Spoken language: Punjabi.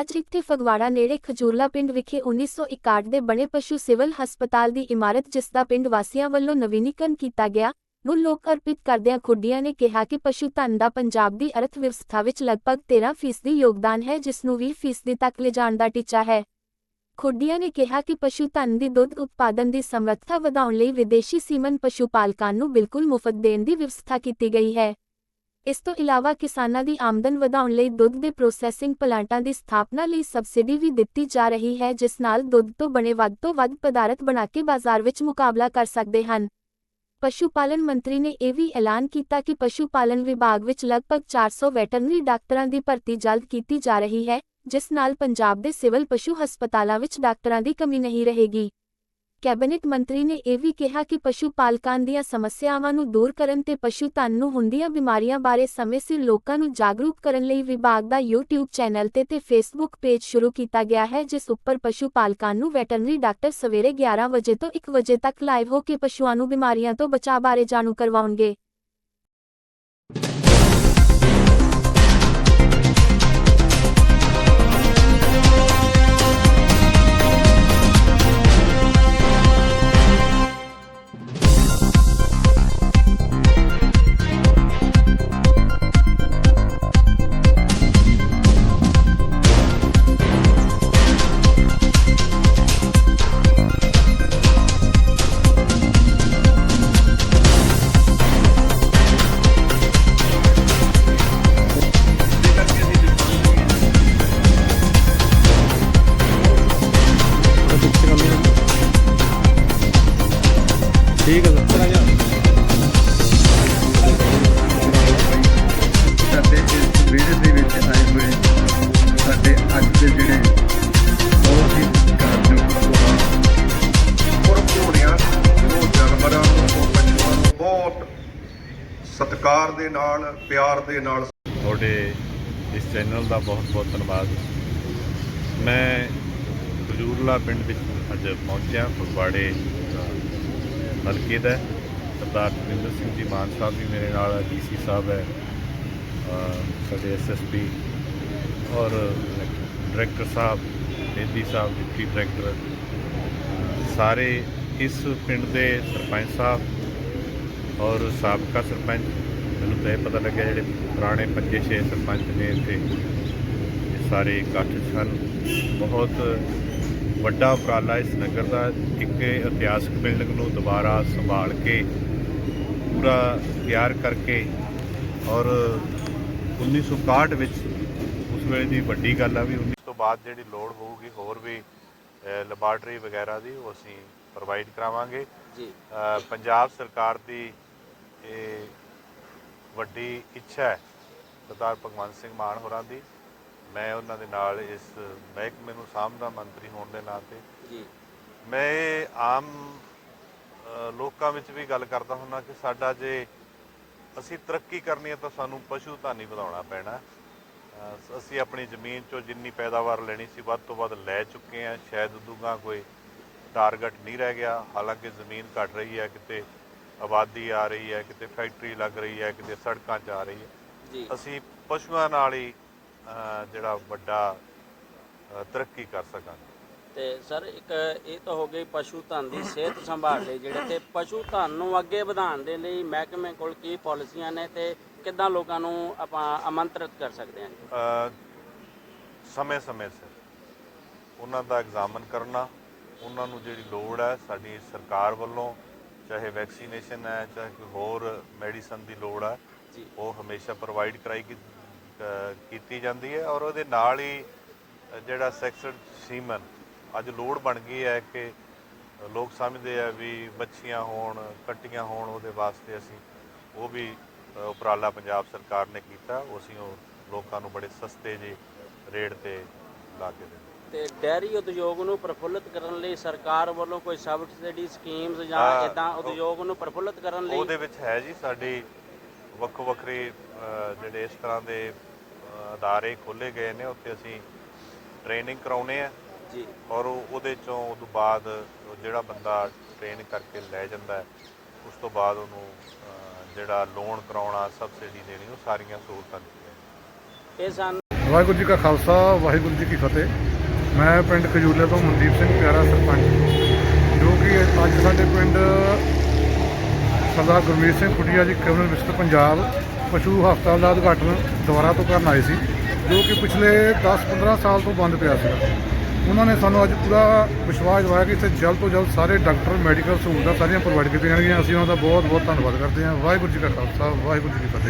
ਅੱਜ ਇੱਥੇ ਫਗਵਾੜਾ ਨੇੜੇ ਖਜੂਰਲਾ ਪਿੰਡ ਵਿਖੇ 1961 ਦੇ ਬਣੇ ਪਸ਼ੂ ਸਿਵਲ ਹਸਪਤਾਲ ਦੀ ਇਮਾਰਤ, ਜਿਸ ਦਾ ਪਿੰਡ ਵਾਸੀਆਂ ਵੱਲੋਂ ਨਵੀਨੀਕਰਨ ਕੀਤਾ ਗਿਆ, ਨੂੰ ਲੋਕ ਅਰਪਿਤ ਕਰਦਿਆਂ ਖੁੱਡੀਆਂ ਨੇ ਕਿਹਾ ਕਿ ਪਸ਼ੂ ਧਨ ਦਾ ਪੰਜਾਬ ਦੀ ਅਰਥ ਵਿਵਸਥਾ ਵਿੱਚ ਲਗਭਗ 13% ਯੋਗਦਾਨ ਹੈ, ਜਿਸ ਨੂੰ 20% ਤੱਕ ਲਿਜਾਣ ਦਾ ਟੀਚਾ ਹੈ। ਖੁੱਡੀਆਂ ਨੇ ਕਿਹਾ ਕਿ ਪਸ਼ੂ ਧਨ ਦੀ ਦੁੱਧ ਉਤਪਾਦਨ ਦੀ ਸਮਰੱਥਾ ਵਧਾਉਣ ਲਈ ਵਿਦੇਸ਼ੀ ਸੀਮਨ ਪਸ਼ੂ ਪਾਲਕਾਂ ਨੂੰ ਬਿਲਕੁਲ ਮੁਫਤ ਦੇਣ ਦੀ ਵਿਵਸਥਾ ਕੀਤੀ ਗਈ ਹੈ। ਇਸ ਤੋਂ ਇਲਾਵਾ ਕਿਸਾਨਾਂ ਦੀ ਆਮਦਨ ਵਧਾਉਣ ਲਈ ਦੁੱਧ ਦੇ ਪ੍ਰੋਸੈਸਿੰਗ ਪਲਾਂਟਾਂ ਦੀ ਸਥਾਪਨਾ ਲਈ ਸਬਸਿਡੀ ਵੀ ਦਿੱਤੀ ਜਾ ਰਹੀ ਹੈ, ਜਿਸ ਨਾਲ ਦੁੱਧ ਤੋਂ ਬਣੇ ਵੱਧ ਤੋਂ ਵੱਧ ਪਦਾਰਥ ਬਣਾ ਕੇ ਬਾਜ਼ਾਰ ਵਿੱਚ ਮੁਕਾਬਲਾ ਕਰ ਸਕਦੇ ਹਨ। ਪਸ਼ੂ ਪਾਲਣ ਮੰਤਰੀ ਨੇ ਇਹ ਵੀ ਐਲਾਨ ਕੀਤਾ ਕਿ ਪਸ਼ੂ ਪਾਲਣ ਵਿਭਾਗ ਵਿੱਚ ਲਗਭਗ 400 ਵੈਟਰਨਰੀ ਡਾਕਟਰਾਂ ਦੀ ਭਰਤੀ ਜਲਦ ਕੀਤੀ ਜਾ ਰਹੀ ਹੈ, ਜਿਸ ਨਾਲ ਪੰਜਾਬ ਦੇ ਸਿਵਲ ਪਸ਼ੂ ਹਸਪਤਾਲਾਂ ਵਿੱਚ ਡਾਕਟਰਾਂ ਦੀ ਕਮੀ ਨਹੀਂ ਰਹੇਗੀ। ਕੈਬਨਿਟ ਮੰਤਰੀ ਨੇ ਇਹ ਵੀ ਕਿਹਾ ਕਿ ਪਸ਼ੂ ਪਾਲਕਾਂ ਦੀਆਂ ਸਮੱਸਿਆਵਾਂ ਨੂੰ ਦੂਰ ਕਰਨ ਤੇ ਪਸ਼ੂ ਧਨ ਨੂੰ ਹੁੰਦੀਆਂ ਬਿਮਾਰੀਆਂ ਬਾਰੇ ਸਮੇਂ ਸਿਰ ਲੋਕਾਂ ਨੂੰ ਜਾਗਰੂਕ ਕਰਨ ਲਈ ਵਿਭਾਗ ਦਾ YouTube ਚੈਨਲ ਤੇ ਤੇ Facebook ਪੇਜ ਸ਼ੁਰੂ ਕੀਤਾ ਗਿਆ ਹੈ, ਜਿਸ ਉੱਪਰ ਪਸ਼ੂ ਪਾਲਕਾਂ ਨੂੰ ਵੈਟਰਨਰੀ ਡਾਕਟਰ ਸਵੇਰੇ 11 ਵਜੇ ਤੋਂ 1 ਵਜੇ ਤੱਕ ਲਾਈਵ ਹੋ ਕੇ ਪਸ਼ੂਆਂ ਨੂੰ ਬਿਮਾਰੀਆਂ ਤੋਂ ਬਚਾਅ ਬਾਰੇ ਜਾਣੂ ਕਰਵਾਉਣਗੇ। ਠੀਕ ਹੈ ਸਰ। ਸਾਡੇ ਇਸ ਵਿਹੜੇ ਦੇ ਵਿੱਚ ਆਏ ਹੋਏ ਸਾਡੇ ਅੱਜ ਦੇ ਜਿਹੜੇ ਬਹੁਤ ਹੀ ਸਤਿਕਾਰਯੋਗ ਪ੍ਰੋਗਰਾਮ ਔਰ ਘੋੜਿਆਂ ਉਹ ਜਾਨਵਰਾਂ ਉਹ ਪਸ਼ੂਆਂ ਨੂੰ ਬਹੁਤ ਸਤਿਕਾਰ ਦੇ ਨਾਲ ਪਿਆਰ ਦੇ ਨਾਲ ਤੁਹਾਡੇ ਇਸ ਚੈਨਲ ਦਾ ਬਹੁਤ ਬਹੁਤ ਧੰਨਵਾਦ। ਮੈਂ ਖਜੂਰਲਾ ਪਿੰਡ ਵਿੱਚ ਅੱਜ ਪਹੁੰਚਿਆ ਫਗਵਾੜੇ ਹਲਕੇ ਦਾ ਸਰਦਾਰ ਜਤਿੰਦਰ ਸਿੰਘ ਜੀ ਮਾਨ ਸਾਹਿਬ ਵੀ ਮੇਰੇ ਨਾਲ ਹੈ ਡੀਸੀ ਸਾਹਿਬ ਹੈ, ਅਹ, ਸਾਡੇ ਐਸਐਸਪੀ ਔਰ ਡਾਇਰੈਕਟਰ ਸਾਹਿਬ, ਬੇਦੀ ਸਾਹਿਬ, ਡਿਪਟੀ ਡਾਇਰੈਕਟਰ ਸਾਰੇ ਇਸ ਪਿੰਡ ਦੇ ਸਰਪੰਚ ਸਾਹਿਬ ਔਰ ਸਾਬਕਾ ਸਰਪੰਚ, ਮੈਨੂੰ ਤਾਂ ਇਹ ਪਤਾ ਲੱਗਿਆ ਜਿਹੜੇ ਪੁਰਾਣੇ ਪੰਜੇ ਛੇ ਸਰਪੰਚ ਨੇ ਇੱਥੇ। ਇਹ ਸਾਰੇ ਇਕੱਠ 'ਚ ਹਨ ਬਹੁਤ ਵੱਡਾ ਉਪਰਾਲਾ ਇਸ ਨਗਰ ਦਾ ਇੱਕ ਇਤਿਹਾਸਕ ਬਿਲਡਿੰਗ ਨੂੰ ਦੁਬਾਰਾ ਸੰਭਾਲ ਕੇ ਪੂਰਾ ਤਿਆਰ ਕਰਕੇ ਔਰ 1961 ਵਿੱਚ ਉਸ ਵੇਲੇ ਦੀ ਵੱਡੀ ਗੱਲ ਆ ਵੀ 19 ਤੋਂ ਬਾਅਦ ਜਿਹੜੀ ਲੋੜ ਹੋਊਗੀ ਹੋਰ ਵੀ ਲੈਬਾਰਟਰੀ ਵਗੈਰਾ ਦੀ ਉਹ ਅਸੀਂ ਪ੍ਰੋਵਾਈਡ ਕਰਾਵਾਂਗੇ। ਜੀ। ਪੰਜਾਬ ਸਰਕਾਰ ਦੀ ਇਹ ਵੱਡੀ ਇੱਛਾ ਹੈ ਸਰਦਾਰ ਭਗਵੰਤ ਸਿੰਘ ਮਾਨ ਹੋਰਾਂ ਦੀ। ਮੈਂ ਉਹਨਾਂ ਦੇ ਨਾਲ ਇਸ ਮਹਿਕਮੇ ਨੂੰ ਸਾਂਭਦਾ ਮੰਤਰੀ ਹੋਣ ਦੇ ਨਾਤੇ ਜੀ। ਮੈਂ ਇਹ ਆਮ ਲੋਕਾਂ ਵਿੱਚ ਵੀ ਗੱਲ ਕਰਦਾ ਹੁੰਦਾ ਕਿ ਸਾਡਾ ਜੇ ਅਸੀਂ ਤਰੱਕੀ ਕਰਨੀ ਹੈ ਤਾਂ ਸਾਨੂੰ ਪਸ਼ੂ ਧਨ ਵਧਾਉਣਾ ਪੈਣਾ। ਅਸੀਂ ਆਪਣੀ ਜ਼ਮੀਨ ਚੋਂ ਜਿੰਨੀ ਪੈਦਾਵਾਰ ਲੈਣੀ ਸੀ ਵੱਧ ਤੋਂ ਵੱਧ ਲੈ ਚੁੱਕੇ ਹਾਂ। ਸ਼ਾਇਦ ਉਦੂਗਾ ਕੋਈ ਟਾਰਗੇਟ ਨਹੀਂ ਰਹਿ ਗਿਆ। ਹਾਲਾਂਕਿ ਜ਼ਮੀਨ ਘਟ ਰਹੀ ਹੈ ਕਿਤੇ ਆਬਾਦੀ ਆ ਰਹੀ ਹੈ ਕਿਤੇ ਫੈਕਟਰੀ ਲੱਗ ਰਹੀ ਹੈ ਕਿਤੇ ਸੜਕਾਂ 'ਚ ਆ ਰਹੀ ਹੈ। ਜੀ। ਅਸੀਂ ਪਸ਼ੂਆਂ ਨਾਲ ਹੀ ਜਿਹੜਾ ਵੱਡਾ ਤਰੱਕੀ ਕਰ ਸਕਾਂਗੇ। ਤੇ ਸਰ ਇੱਕ ਇਹ ਤਾਂ ਹੋ ਗਈ ਪਸ਼ੂ ਧਨ ਦੀ ਸਿਹਤ ਸੰਭਾਲ ਲਈ ਜਿਹੜੇ ਤੇ ਪਸ਼ੂ ਧਨ ਨੂੰ ਅੱਗੇ ਵਧਾਉਣ ਦੇ ਲਈ ਮਹਿਕਮੇ ਕੋਲ ਕੀ ਪਾਲਿਸੀਆਂ ਨੇ ਤੇ ਕਿੱਦਾਂ ਲੋਕਾਂ ਨੂੰ ਆਪਾਂ ਆਮੰਤਰਿਤ ਕਰ ਸਕਦੇ ਹਾਂ ਜੀ? ਸਮੇਂ ਸਮੇਂ ਸਿਰ ਉਹਨਾਂ ਦਾ ਐਗਜ਼ਾਮਨ ਕਰਨਾ ਉਹਨਾਂ ਨੂੰ ਜਿਹੜੀ ਲੋੜ ਹੈ ਸਾਡੀ ਸਰਕਾਰ ਵੱਲੋਂ ਚਾਹੇ ਵੈਕਸੀਨੇਸ਼ਨ ਹੈ ਚਾਹੇ ਕੋਈ ਹੋਰ ਮੈਡੀਸਨ ਦੀ ਲੋੜ ਹੈ ਉਹ ਹਮੇਸ਼ਾ ਪ੍ਰੋਵਾਈਡ ਕਰਾਈ ਕੀਤੀ ਜਾਂਦੀ ਹੈ ਔਰ ਉਹਦੇ ਨਾਲ ਹੀ ਜਿਹੜਾ ਸੈਕਸਡ ਸੀਮਨ ਅੱਜ ਲੋੜ ਬਣ ਗਈ ਹੈ ਕਿ ਲੋਕ ਸਮਝਦੇ ਆ ਵੀ ਬੱਚੀਆਂ ਹੋਣ ਕੱਟੀਆਂ ਹੋਣ ਉਹਦੇ ਵਾਸਤੇ ਅਸੀਂ ਉਹ ਵੀ ਉਪਰਾਲਾ ਪੰਜਾਬ ਸਰਕਾਰ ਨੇ ਕੀਤਾ ਉਹ ਅਸੀਂ ਉਹ ਲੋਕਾਂ ਨੂੰ ਬੜੇ ਸਸਤੇ ਜਿਹੇ ਰੇਟ ਤੇ ਲਾ ਕੇ ਦਿੰਦੇ ਤੇ ਡੈਰੀ ਉਦਯੋਗ ਨੂੰ ਪ੍ਰਫੁੱਲਤ ਕਰਨ ਲਈ ਸਰਕਾਰ ਵੱਲੋਂ ਕੋਈ ਸਬਸਿਡੀ ਸਕੀਮਸ ਜਾਂ ਇਦਾਂ ਉਦਯੋਗ ਨੂੰ ਪ੍ਰਫੁੱਲਤ ਕਰਨ ਲਈ? ਉਹਦੇ ਵਿੱਚ ਹੈ ਜੀ ਸਾਡੀ ਵੱਖੋ ਵੱਖਰੇ ਜਿਹੜੇ ਇਸ ਤਰ੍ਹਾਂ ਦੇ ਅਦਾਰੇ ਖੋਲੇ ਗਏ ਨੇ ਉੱਥੇ ਅਸੀਂ ਟ੍ਰੇਨਿੰਗ ਕਰਾਉਨੇ ਆ। ਜੀ। ਔਰ ਉਹ- ਉਹਦੇ ਚੋਂ ਉਦੋਂ ਬਾਅਦ ਉਹ ਜਿਹੜਾ ਬੰਦਾ ਟ੍ਰੇਨ ਕਰਕੇ ਲੈ ਜਾਂਦਾ ਹੈ, ਉਸ ਤੋਂ ਬਾਅਦ ਉਹਨੂੰ ਅ, ਜਿਹੜਾ ਲੋਨ ਕਰਾਉਣਾ ਸਬਸਿਡੀ ਦੇਣੀ ਉਹ ਸਾਰੀਆਂ ਸਹੂਲਤਾਂ ਦਿੱਤੀਆਂ ਇਹ ਸਨ ਵਾਹਿਗੁਰੂ ਜੀ ਕਾ ਖਾਲਸਾ ਵਾਹਿਗੁਰੂ ਜੀ ਕੀ ਫਤਿਹ। ਮੈਂ ਪਿੰਡ ਖਜੂਲੇ ਤੋਂ ਮਨਦੀਪ ਸਿੰਘ ਪਿਆਰਾ ਸਰਪੰਚ। ਜੋ ਕਿ ਅੱਜ ਸਾਡੇ ਪਿੰਡ ਸਰਦਾਰ ਗੁਰਮੀਤ ਸਿੰਘ ਖੁੱਡੀਆ ਜੀ ਕੈਬਨਿਟ ਮਿਨਿਸਟਰ ਪੰਜਾਬ। ਪਸ਼ੂ ਹਸਪਤਾਲ ਦਾ ਉਦਘਾਟਨ ਦੁਬਾਰਾ ਤੋਂ ਕਰਨ ਆਏ ਸੀ, ਜੋ ਕਿ ਪਿਛਲੇ 10-15 ਸਾਲ ਤੋਂ ਬੰਦ ਪਿਆ ਸੀਗਾ। ਉਹਨਾਂ ਨੇ ਸਾਨੂੰ ਅੱਜ ਪੂਰਾ ਵਿਸ਼ਵਾਸ ਦਿਵਾਇਆ ਕਿ ਇੱਥੇ ਜਲਦ ਤੋਂ ਜਲਦ ਸਾਰੇ ਡਾਕਟਰ, ਮੈਡੀਕਲ ਸਹੂਲਤਾਂ ਸਾਰੀਆਂ ਪ੍ਰੋਵਾਈਡ ਕੀਤੀਆਂ ਜਾਣਗੀਆਂ। ਅਸੀਂ ਉਹਨਾਂ ਦਾ ਬਹੁਤ ਬਹੁਤ ਧੰਨਵਾਦ ਕਰਦੇ ਹਾਂ। ਵਾਹਿਗੁਰੂ ਜੀ ਕਾ ਖਾਲਸਾ, ਵਾਹਿਗੁਰੂ ਜੀ ਕੀ ਫਤਿਹ।